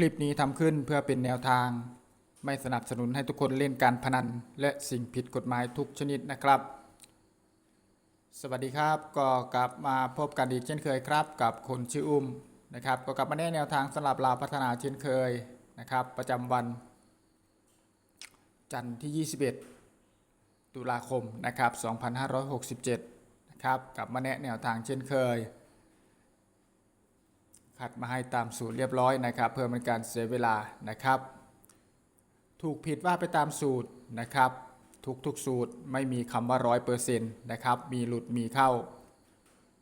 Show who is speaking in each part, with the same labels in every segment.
Speaker 1: คลิปนี้ทำขึ้นเพื่อเป็นแนวทาง ไม่สนับสนุนให้ทุกคนเล่นการพนัน และสิ่งผิดกฎหมายทุกชนิดนะครับ สวัสดีครับก็กลับมาพบกันอีกเช่นเคยครับ กับคนชื่ออุ้มนะครับ ก็กลับมาแนะแนวทางสำหรับลาวพัฒนาเช่นเคยนะครับ ประจำวัน จันทร์ที่ 21 ตุลาคมนะครับ 2567 นะครับกลับมาแนะแนวทางเช่นเคย คัดมาให้ตามสูตรเรียบร้อยนะครับ เพื่อเป็นการเสียเวลานะครับ ถูกผิดว่าไปตามสูตรนะครับ ทุกทุกๆสูตรไม่มีคำว่าร้อยเปอร์เซ็นต์นะครับ มีหลุดมีเข้า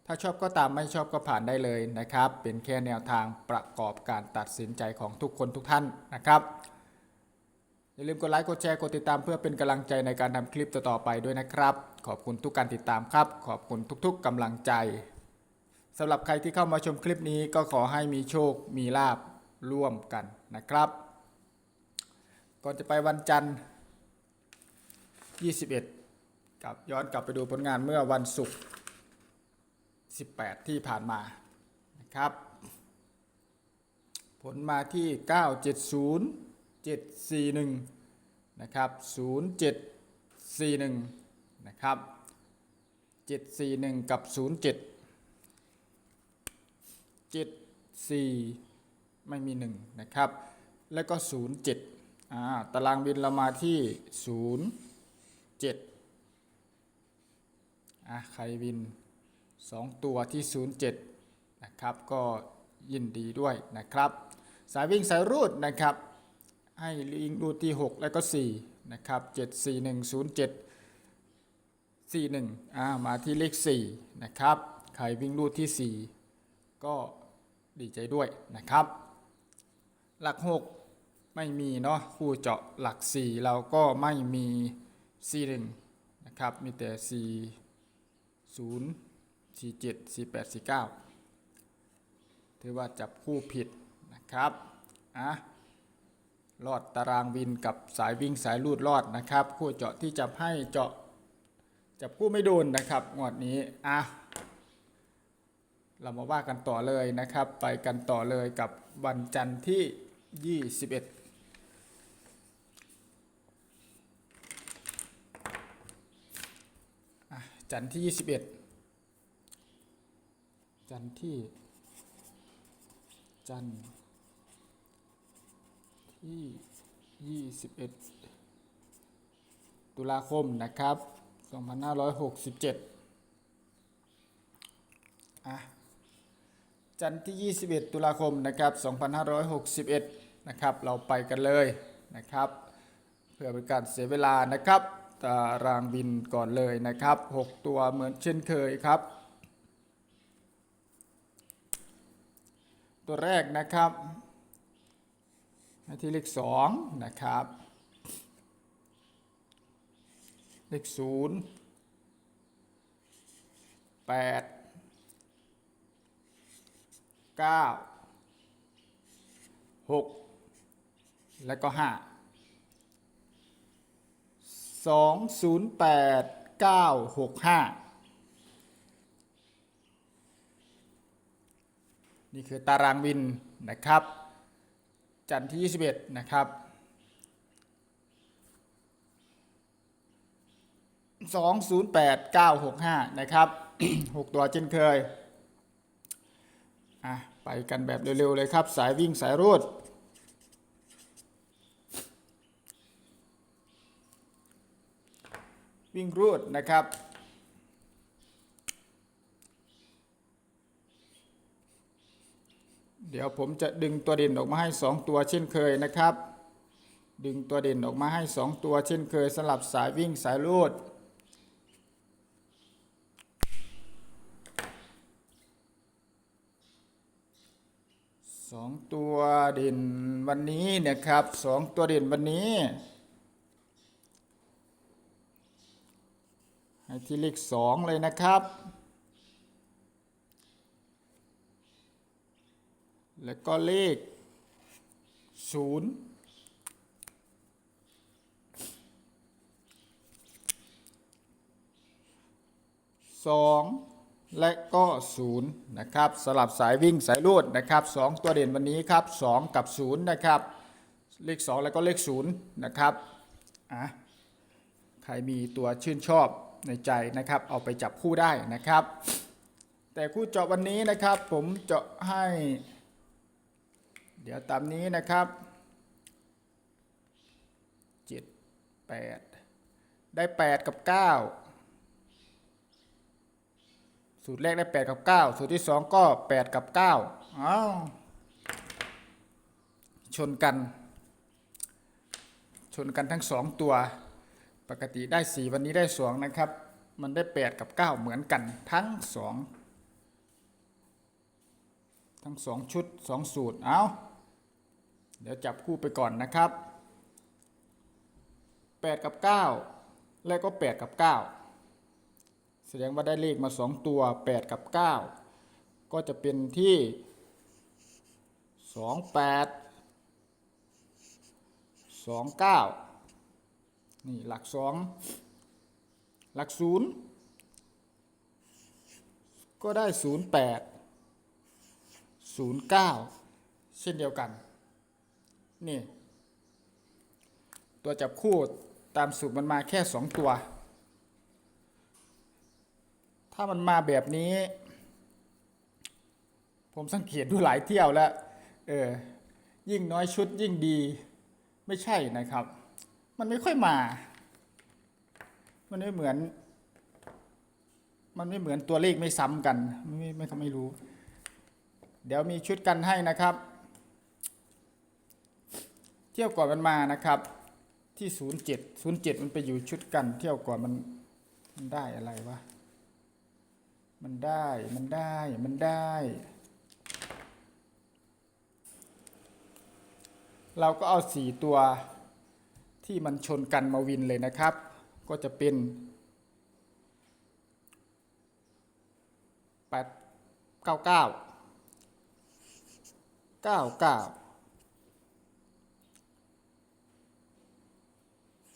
Speaker 1: ถ้าชอบก็ตามไม่ชอบก็ผ่านได้เลยนะครับ เป็นแค่แนวทางประกอบการตัดสินใจของทุกคนทุกท่านนะครับอย่าลืมกดไลค์กดแชร์กดติดตามเพื่อเป็นกำลังใจในการทำคลิปต่อๆไปด้วยนะครับ ขอบคุณทุกการติดตามครับ ขอบคุณทุกๆกำลังใจ สำหรับใครที่เข้ามาชมคลิปนี้ก็ขอให้มีโชคมีลาบร่วมกันนะครับ ก่อนจะไปวันจันทร์ 21 กับย้อนกลับไปดูผลงานเมื่อวันศุกร์ 18 ที่ผ่านมานะครับ ผลมาที่ 970 741 นะครับ 0741 นะครับ 741 กับ 07 74 ไม่มี 1 นะครับ แล้วก็ 07อ่าตารางบินเรามาที่ 07อะใครบิน 2 ตัวที่ 07 นะครับ ก็ยินดีด้วยนะครับ สายวิ่งสายรูดนะครับ ให้ลิงดูที่ 6 แล้วก็ 4 นะครับ 74107 41อ่ามาที่เลข4นะครับใครวิ่งรูดที่ 4 ก็ดีใจด้วยนะครับ หลัก 6 ไม่มีเนาะคู่เจาะหลัก 4 เราก็ไม่มี41นะครับ มีแต่4 0 47 48 49ถือว่าจับคู่ผิดนะครับอะลอดตารางวินกับสายวิ่งสายลูดลอดนะครับ คู่เจาะที่จับให้เจาะจับคู่ไม่โดนนะครับงวดนี้อะ เรามาว่ากันต่อเลยนะครับ ไปกันต่อเลยกับวันจันทร์ที่ 21อะจันทร์ที่ 21 จันทร์ที่ จันทร์ที่ 21 ตุลาคมนะครับ 2567 อะ จันทร์ที่ 21 ตุลาคมนะครับ2561นะครับเราไปกันเลยนะครับเพื่อเป็นการเสียเวลานะครับตารางบินก่อนเลยนะครับ 6 ตัวเหมือนเช่นเคยครับ ตัวแรกนะครับห้ที่เลขสองนะครับเลขศูนย์แปด เก้าหกแล้วก็ห้าสองศูนย์แปดเก้าหกห้านี่คือตารางบินนะครับ จันทร์ที่ 21 นะครับ208965 นะครับ 6 ตัวเช่นเคย อะไปกันแบบเร็วๆเลยครับ สายวิ่งสายรูดวิ่งรูดนะครับเดี๋ยวผมจะดึงตัวเด่นออกมาให้ 2 ตัวเช่นเคยนะครับ ดึงตัวเด่นออกมาให้ 2 ตัวเช่นเคยสำหรับสายวิ่งสายลูด สองตัวเด่นวันนี้เนี่ยครับสองตัวเด่นวันนี้ ให้ที่เลขสองเลยนะครับ แล้วก็เลขศูนย์สอง และก็ศูนย์นะครับ สลับสายวิ่งสายรูดนะครับสองตัวเด่นวันนี้ครับสองกับศูนย์นะครับ เลข 2 แล้วก็เลข 0 นะครับอะใครมีตัวชื่นชอบในใจนะครับ เอาไปจับคู่ได้นะครับ แต่คู่เจาะวันนี้นะครับ ผมเจาะให้ เดี๋ยวตามนี้นะครับ7 8 ได้ 8 กับ 9 สูตรแรกได้ 8 กับ 9 สูตรที่ 2 ก็ 8 กับ9อ้าวชนกัน ชนกันทั้งสองตัว ปกติได้สี่วันนี้ได้สองนะครับ มันได้แปดกับเก้าเหมือนกันทั้งสองทั้งสองชุดสองสูตร เอาเดี๋ยวจับคู่ไปก่อนนะครับแปดกับเก้าและก็แปดกับเก้า ดงว่าได้เลขมาสองตัวแปดกับเก้าก็จะเป็นที่สองแปดสองเก้านี่หลักสองหลักศูนย์ก็ได้ศูนย์แปดศูนย์เก้าเช่นเดียวกัน นี่ ตัวจับคู่ตามสูตรมันมาแค่สองตัว ถ้ามันมาแบบนี้ ผมสังเกตดูหลายเที่ยวแล้ว เออ ยิ่งน้อยชุดยิ่งดี ไม่ใช่นะครับ มันไม่ค่อยมา มันไม่เหมือน มันไม่เหมือนตัวเลขไม่ซ้ำกัน ไม่ไม่ไม่รู้ เดี๋ยวมีชุดกันให้นะครับ เที่ยวก่อนมันมานะครับที่ศูนย์เจ็ดศูนย์เจ็ดมันไปอยู่ชุดกัน เที่ยวก่อนมันมันได้อะไรวะ มันได้ มันได้ มันได้ เราก็เอาสี่ตัวที่มันชนกันมาวินเลยนะครับ ก็จะเป็นแปดเก้าเก้าเก้าเก้า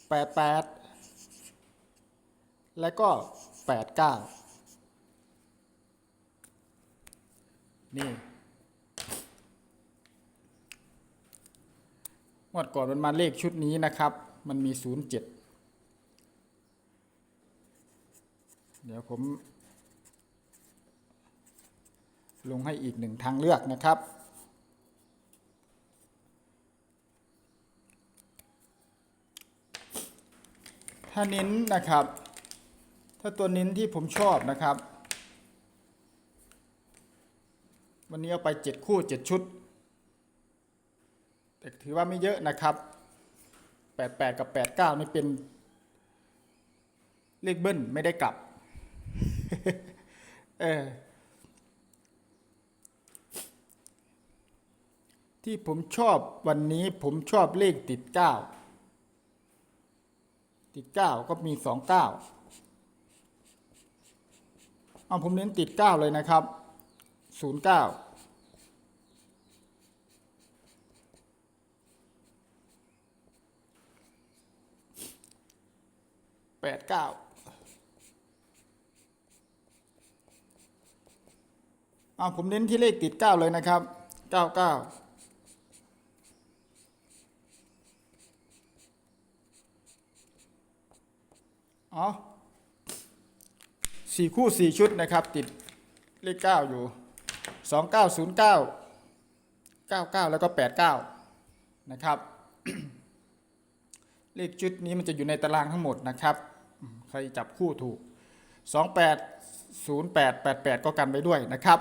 Speaker 1: แปดแปดและก็แปดเก้า นี่งวดก่อนมันมาเลขชุดนี้นะครับ มันมี07เดี๋ยวผม ลงให้อีกหนึ่งทางเลือกนะครับ ถ้าเน้นนะครับ ถ้าตัวเน้นที่ผมชอบนะครับ วันนี้เอาไป7คู่7ชุด แต่ถือว่าไม่เยอะนะครับ88กับ89นี่เป็น เลขเบิ้ลไม่ได้กลับ เออที่ผมชอบวันนี้ผมชอบเลขติด9ติด9ก็มี29เอาผมเน้นติด9เลยนะครับ09 แปดเก้าเอาผมเน้นที่เลขติดเก้าเลยนะครับเก้าเก้าอ๋อสี่คู่สี่ชุดนะครับ ติดเลขเก้าอยู่สองเก้าศูนย์เก้าเก้าเก้าแล้วก็แปดเก้านะครับ เลขชุดนี้มันจะอยู่ในตารางทั้งหมดนะครับ ใครจับคู่ถูก 28 08 88 ก็กันไว้ด้วยนะครับ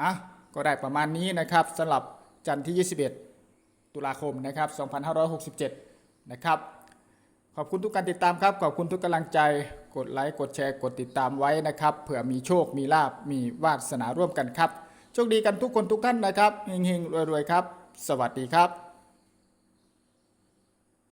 Speaker 1: อะก็ได้ประมาณนี้นะครับสำหรับจันทร์ที่ 21 ตุลาคมนะครับ 2567 นะครับ ขอบคุณทุกการติดตามครับ ขอบคุณทุกกำลังใจ กดไลค์ กดแชร์ กดติดตามไว้นะครับ เผื่อมีโชค มีลาบ มีวาสนาร่วมกันครับ โชคดีกันทุกคนทุกท่านนะครับ เฮงๆ รวยๆ ครับ สวัสดีครับ